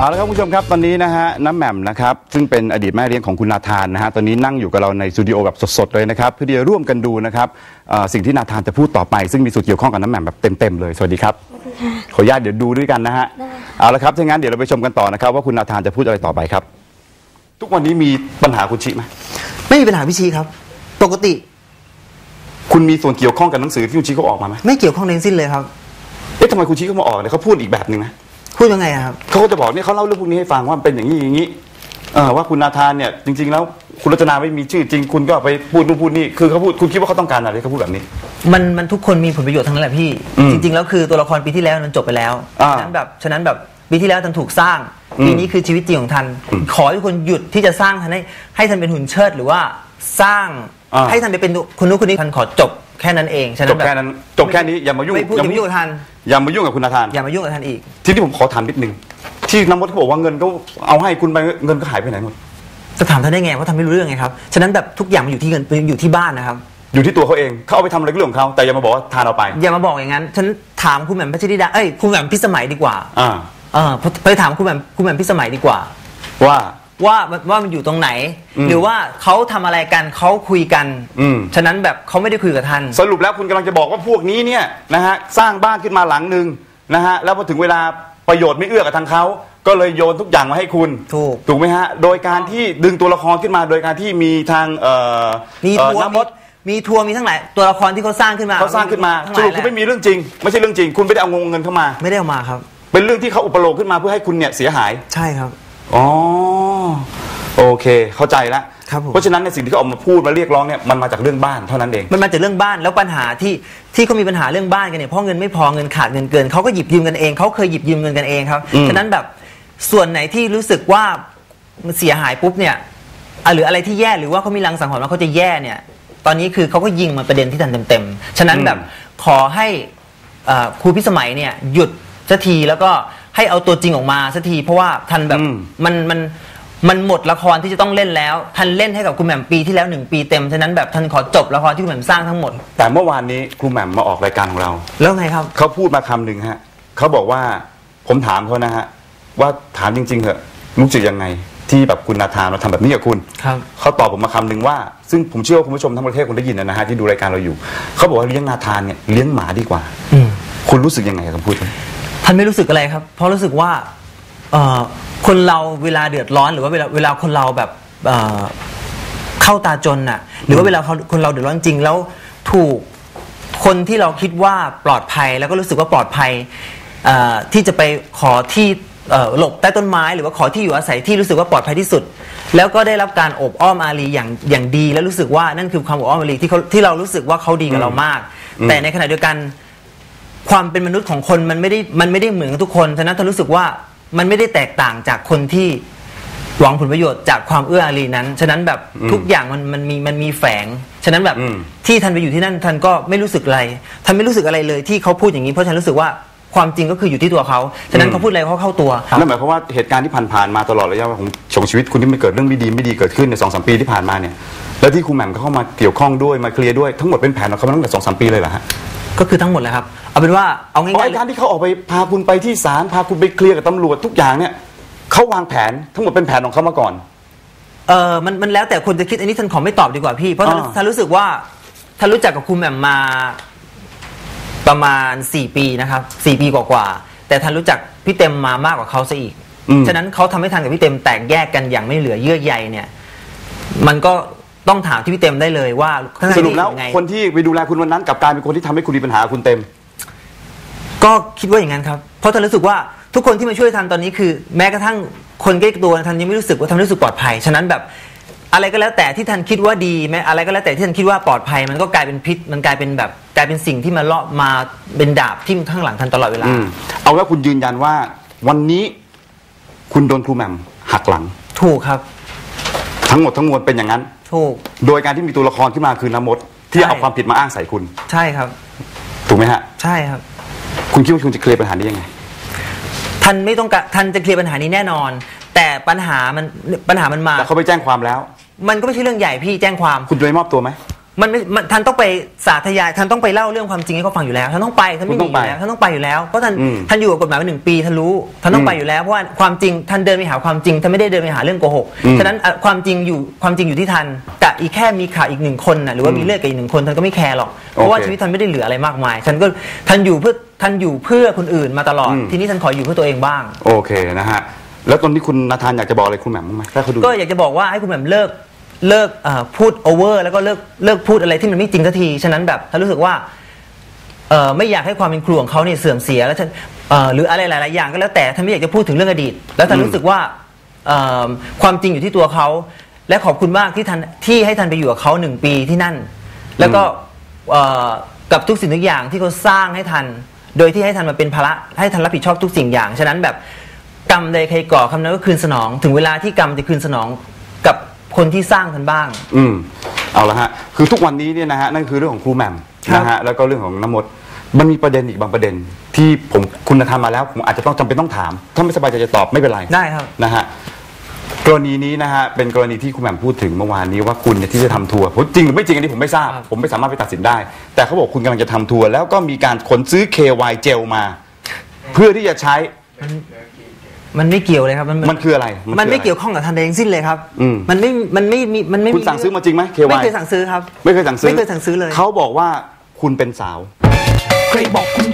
เอาละครับคุณผู้ชมครับตอนนี้นะฮะน้ำแหม่มนะครับซึ่งเป็นอดีตแม่เลี้ยงของคุณนาธานนะฮะตอนนี้นั่งอยู่กับเราในสตูดิโอแบบสดๆเลยนะครับเพื่อที่จะร่วมกันดูนะครับเอ่อสิ่งที่นาธานจะพูดต่อไป ซึ่งมีส่วนเกี่ยวข้องกับน้ำแหม่มแบบเต็มๆเลยสวัสดีครับขออนุญาตเดี๋ยวดูด้วยกันนะฮะเอาละครับถ้างั้นเดี๋ยวเราไปชมกันต่อนะครับว่าคุณนาธานจะพูดอะไรต่อไปครับ ทุกวันนี้มีปัญหาคุณชิไหมไม่มีปัญหาพี่ชีครับ ปกติคุณมีส่วนเกี่ยวข้องกับหนังสือที่คุณชิเขาออกมาไหมไม่เกี่ยวข้องทั้งสิ้นเลยครับ เอ๊ะทำไมคุณชิเขามาออกเนี่ยเขาพูดอีกแบบหนึ่งนะ พูดยังไงอะครับ เขาก็จะบอกเนี่ยเขาเล่าเรื่องพวกนี้ให้ฟังว่ามันเป็นอย่างนี้อย่างนี้เออว่าคุณนาธานเนี่ยจริง ๆ แล้วคุณรัตนาไม่มีชื่อจริง คุณก็ไปพูดนู่นพูดนี่คือเขาพูดคุณคิดว่าเขาต้องการอะไรเขาพูดแบบนี้ มันมันทุกคนมีผลประโยชน์ทั้งนั้นแหละพี่ อืมจริง ๆ แล้วคือตัวละครปีที่แล้วมันจบไปแล้วอ่าฉะนั้นแบบฉะนั้นแบบปีที่แล้วทันถูกสร้างอืมปีนี้คือชีวิตจริงของทัน ขอให้ทุกคนหยุดที่จะสร้างทันให้ให้ทันเป็นหุ่นเชิดหรือว่าสร้างอ่า ให้ทันไปเป็นคนนู้นคนนี้ทันขอจบ แค่นั้นเองฉะจนั้บนแบบแค่นั้นจบแค่นี้อย่ามายุ่งไม่พูดอย่าถึงมายุ่งกับทันอย่ามายุ่งกับคุณนาธาน อย่ามายุ่งกับทันอีก ทีนี้ผมขอถามนิดนึงที่น้ำมดเขาบอกว่าเงินเขาเอาให้คุณไปเงินก็หายไปไหนหมดจะถามท่านได้ไงเพราะทำไม่รู้เรื่องไงครับฉะนั้นแบบทุกอย่างมันอยู่ที่เงินอยู่ที่บ้านนะครับ อยู่ที่ตัวเขาเองเขาเอาไปทำอะไรก็เรื่องของเขาแต่อย่ามาบอกว่าทานเอาไป อย่ามาบอกอย่างนั้นฉันถามคุณแหม่มพัชริดาเอ้ยคุณแหม่มพิสมัยดีกว่าอ่าเออไปถามคุณแหม่มคุณแหม่มพิสมัยดีกว่า ว่า ว่าว่ามันอยู่ตรงไหนอืมหรือว่าเขาทำอะไรกันเขาคุยกันอืมฉะนั้นแบบเขาไม่ได้คุยกับท่าน สรุปแล้วคุณกำลังจะบอกว่าพวกนี้เนี่ยนะฮะสร้างบ้านขึ้นมาหลังหนึ่งนะฮะแล้วพอถึงเวลาประโยชน์ไม่เอื้อกับทางเขาก็เลยโยนทุกอย่างมาให้คุณ ถูกถูกไหมฮะ โดยการที่ดึงตัวละครขึ้นมาโดยการที่มีทางเอ่อมีเอ่อทัวร์น้ำมมีดมีทัวร์มีทั้งหลายตัวละครที่เขาสร้างขึ้นมาเขาสร้างขึ้นมาทั้งหสลายรุปคุณไม่มีเรื่องจริง ไม่ใช่เรื่องจริง คุณไม่ได้เอาเงินเข้ามา ไม่ได้เอามาครับ เป็นเรื่องที่เขาอุปโลกน์ขึ้นมาเพื่อให้คุณเนี่ยเสียหาย ใช่ครับอ๋อโอ เค เข้าใจแล้วครับผม เพราะฉะนั้นในสิ่งที่เขาออกมาพูดมาเรียกร้องเนี่ยมันมาจากเรื่องบ้านเท่านั้นเอง มันมาจากเรื่องบ้านแล้วปัญหาที่ที่เขามีปัญหาเรื่องบ้านกันเนี่ยเพราะเงินไม่พอเงินขาดเงินเกินเขาก็หยิบยืมกันเองเขาเคยหยิบยืมเงินกันเองครับอืม ฉะนั้นแบบส่วนไหนที่รู้สึกว่ามันเสียหายปุ๊บเนี่ยอะหรืออะไรที่แย่หรือว่าเขามีรังสังหรณ์ว่าเขาจะแย่เนี่ย ตอนนี้คือเขาก็ยิงมาประเด็นที่ทันเต็มๆฉะนั้นแบบขอให้เอ่อครูพิสมัยเนี่ยหยุดสักทีแล้วก็ให้เอาตัวจริงออกมาสักทีเพราะว่าทันแบบอืม มันมัน มันหมดละครที่จะต้องเล่นแล้วทันเล่นให้กับคุณแหม่มปีที่แล้วหนึ่งปีเต็มฉะนั้นแบบทันขอจบละครที่คุณแหม่มสร้างทั้งหมด แต่เมื่อวานนี้ครูแหม่มมาออกรายการของเรา แล้วไงครับ เขาพูดมาคำหนึ่งฮะเขาบอกว่าผมถามเขานะฮะว่าถามจริงๆเหอะรู้สึกยังไง ที่แบบคุณนาธานมาทำแบบนี้กับคุณครับ เขาตอบผมมาคำหนึ่งว่า ซึ่งผมเชื่อว่าคุณผู้ชมทั้งประเทศคงได้ยินนะฮะที่ดูรายการเราอยู่เขาบอกว่าเลี้ยงนาธานเนี่ยเลี้ยงหมาดีกว่าอืม คุณรู้สึกยังไงกับคำพูดนี้ ท่านไม่รู้สึกอะไรครับ เพราะรู้สึกว่าเอ่อ คนเราเวลาเดือดร้อนหรือว่าเวลาเวลาคนเราแบบเอ่อเข้าตาจนน่ะ หรือว่าเวลาเขาคนเราเดือดร้อนจริงแล้วถูกคนที่เราคิดว่าปลอดภัยแล้วก็รู้สึกว่าปลอดภัยเอ่อที่จะไปขอที่เอ่อหลบใต้ต้นไม้ หรือว่าขอที่อยู่อาศัยที่รู้สึกว่าปลอดภัยที่สุด แล้วก็ได้รับการโอบอ้อมอารีอย่างอย่างดี แล้วรู้สึกว่านั่นคือความโอบอ้อมอารีที่เขาที่เรารู้สึกว่าเขาดีกับเรามาก แต่ในขณะเดียวกันความเป็นมนุษย์ของคนมันไม่ได้มันไม่ได้เหมือนกับทุกคนฉะนั้นท่านรู้สึกว่า มันไม่ได้แตกต่างจากคนที่หวังผลประโยชน์จากความเอื้ออารีนั้น ฉะนั้นแบบอืมทุกอย่างมันมันมีมันมีแฝง ฉะนั้นแบบอืมที่ท่านไปอยู่ที่นั่นท่านก็ไม่รู้สึกอะไรท่านไม่รู้สึกอะไรเลยที่เขาพูดอย่างนี้เพราะฉันรู้สึกว่าความจริงก็คืออยู่ที่ตัวเขา ฉะนั้นเขาพูดอะไรเขาเข้าตัวนั่นหมายความว่าเหตุการณ์ที่ผ่านๆมาตลอดระยะเวลาของของชีวิตคุณที่มันเกิดเรื่องไม่ดีไม่ดีเกิดขึ้นในสองสามปีที่ผ่านมาเนี่ย แล้วที่ครูแหม่มเขาเข้ามาเกี่ยวข้องด้วยมาเคลียร์ด้วยทั้งหมดเป็นแผนของเขามาตั้งแต่สองสามปีเลยเหรอฮะ ก็คือทั้งหมดเลยครับ เอาเป็นว่าเอาเพราะง่ายไอ้การที่เขาออกไปพาคุณไปที่ศาลพาคุณไปเคลียร์กับตำรวจทุกอย่างเนี่ยเขาวางแผนทั้งหมดเป็นแผนของเขามาก่อนๆเออมันมันแล้วแต่คนจะคิดอันนี้ท่านขอไม่ตอบดีกว่าพี่ เพราะท่านอ่าท่านรู้สึกว่าท่านรู้จักกับคุณแหม่มมาประมาณ 4 ปีนะครับ4ปีกว่าๆแต่ท่านรู้จักพี่เต็มมามากกว่าเขาซะอีกอืมฉะนั้นเขาทำให้ทันกับพี่เต็มแตกแยกกันอย่างไม่เหลือเยื่อใยเนี่ย มันก็ต้องถามที่พี่เต็มได้เลยว่าข้างในสรุปแล้วยังไงคนที่ไปดูแลคุณวันนั้นกลับกลายเป็นคนที่ทำให้คุณมีปัญหากับคุณเต็ม ก็คิดว่าอย่างนั้นครับ เพราะท่านรู้สึกว่าทุกคนที่มาช่วยทันตอนนี้คือ แม้กระทั่งคนใกล้ตัวทันยังไม่รู้สึกว่าทันรู้สึกปลอดภัย ฉะนั้นแบบอะไรก็แล้วแต่ที่ทันคิดว่าดีแม้อะไรก็แล้วแต่ที่ทันคิดว่าปลอดภัย มันก็กลายเป็นพิษ มันกลายเป็นแบบกลายเป็นสิ่งที่มาเลาะมาเป็นดาบที่ข้างหลังทันตลอดเวลาอืมเอาแล้วคุณยืนยันว่าวันนี้คุณโดนครูแหม่มหักหลัง ถูกครับ ทั้งหมดทั้งมวลเป็นอย่างนั้น ถูก โดยการที่มีตัวละครขึ้นมาคือน้ำมดที่ใช่เอาความผิดมาอ้างใส่คุณ ใช่ครับ ถูกไหมฮะ ใช่ครับ คุณคิดว่าคุณจะเคลียร์ปัญหานี้ยังไงทันไม่ต้องการทันจะเคลียร์ปัญหานี้แน่นอน แต่ปัญหามันปัญหามันมาแต่เขาไปแจ้งความแล้ว มันก็ไม่ใช่เรื่องใหญ่พี่แจ้งความ คุณจะไปมอบตัวไหม มันไม่มันท่านต้องไปสาธยายท่านต้องไปเล่าเรื่องความจริงให้เขาฟังอยู่แล้วท่านต้องไปท่านไม่คุณหต้นีองอไปยู่แล้วท่านต้องไปอยู่แล้วเพราะท่านอืมท่านอยู่กับกฎหมายมาหนึ่งปีท่านรู้ท่านต้องอืมไปอยู่แล้วเพราะว่าความจริงท่านเดินไปหาความจริงท่านไม่ได้เดินไปหาเรื่องโกหกอืม ฉะนั้นอะความจริงอยู่ความจริงอยู่ที่ท่านแต่อีกแค่มีข่าวอีกหนึ่งคนน่ะหรือว่ามีเลือดกับอีกหนึ่งคนท่านก็ไม่แคร์หรอกเพราะว่าโอเคชีวิตท่านไม่ได้เหลืออะไรมากมายท่านก็ท่านอยู่เพื่อท่านอยู่เพื่อคนอื่นมาตลอด อืม ทีนี้ท่านขออยู่เพื่อตัวเองบ้าง โอเคนะฮะ แล้วตอนนี้คุณนาธานอยากจะบอกอะไรคุณแหม่มบ้างไหมถ้าเขาดู ก็อยากจะบอกว่าให้คุณแหม่มเลิก เลิกพูดโอเวอร์แล้วก็เลิกเลิกพูดอะไรที่มันไม่จริงสักที ฉะนั้นแบบถ้ารู้สึกว่าไม่อยากให้ความเป็นครูของเขาเนี่ยเสื่อมเสียแล้วหรืออะไรหลาย ๆ อย่างก็แล้วแต่ท่านไม่อยากจะพูดถึงเรื่องอดีต แล้วท่านรู้สึกว่าความจริงอยู่ที่ตัวเขา และขอบคุณมากที่ท่านที่ให้ท่านไปอยู่กับเขาหนึ่งปีที่นั่น แล้วก็กับทุกสิ่งทุกอย่างที่เขาสร้างให้ทันโดยที่ให้ทันมาเป็นภาระให้ทันรับผิดชอบทุกสิ่งอย่างฉะนั้นแบบกรรมใดใครก่อคำนั้นก็คืนสนอง ถึงเวลาที่กรรมจะคืนสนองกับ คนที่สร้างทันบ้าง อืมเอาละฮะคือทุกวันนี้เนี่ยนะฮะนั่นคือเรื่องของครูแหม่มครับนะฮะแล้วก็เรื่องของน้ำมดมันมีประเด็นอีกบางประเด็น ที่ผมคุณนาธานมาแล้วผมอาจจะต้องจำเป็นต้องถาม ถ้าไม่สบายใจจะตอบไม่เป็นไรได้ครับ นะฮะกรณีนี้นะฮะเป็นกรณีที่คุณแหม่มพูดถึงเมื่อวานนี้ว่าคุณเนี่ยที่จะทำทัวร์ผมจริงหรือไม่จริงอันนี้ผมไม่ทราบ ครับ ผมไม่สามารถไปตัดสินได้ แต่เขาบอกคุณกำลังจะทำทัวร์แล้วก็มีการขนซื้อ KY เจลมา เพื่อที่จะใช้มัน ไม่เกี่ยวเลยครับมันมันคืออะไรมันไม่คืออะรเกี่ยวข้องกับทันใดทั้งสิ้นเลยครับอืมมันไม่มันไม่มีมันไม่คุณสั่งซื้อมาจริงไหม KY ไม่เคยสั่งซื้อครับ ไม่เคยสั่งซื้อไม่เคยสั่งซื้อเลยเขาบอกว่าคุณเป็นสาวใครบอกคุณ